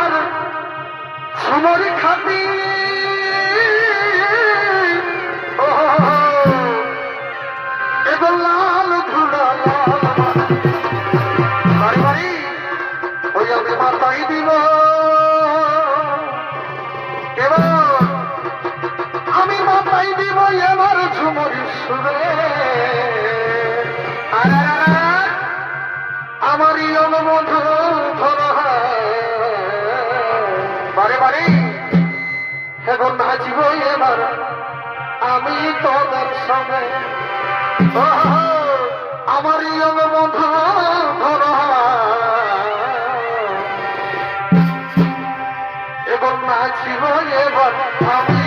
আর সমর খাতি। এবং লাল ধুলা লাল বাড়ি বাড়ি ওই আমি মাথায় দিল আমার ইয়ং মধু এবং নাচিব এবার আমি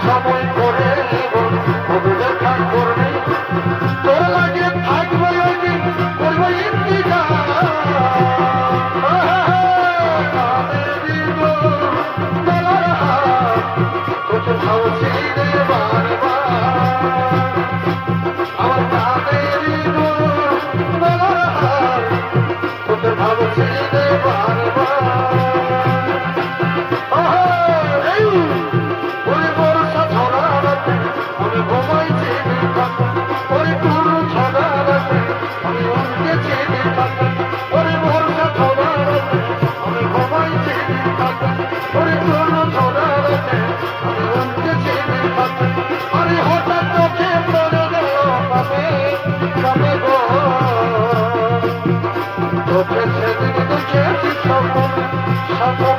trouble. সকল সকল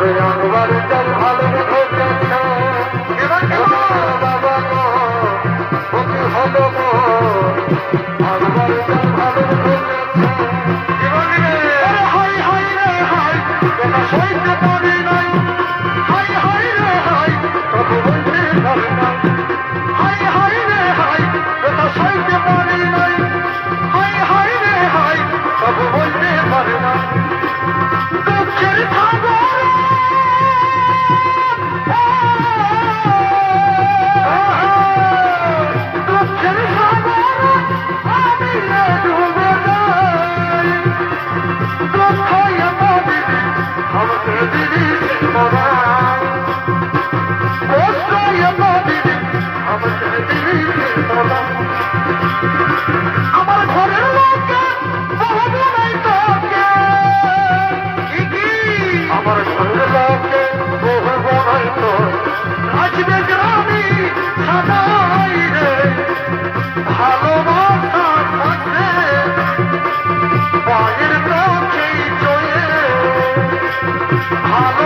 তবে একবার চল ভালো মতো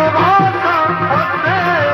देवा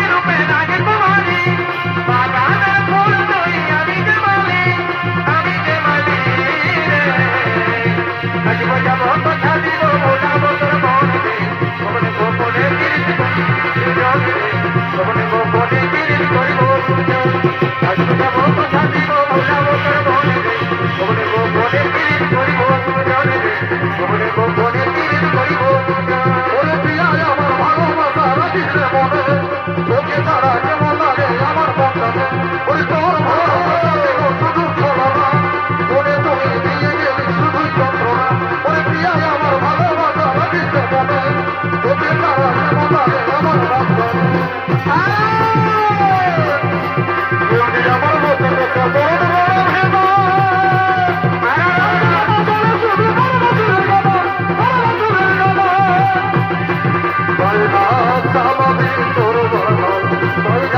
thank you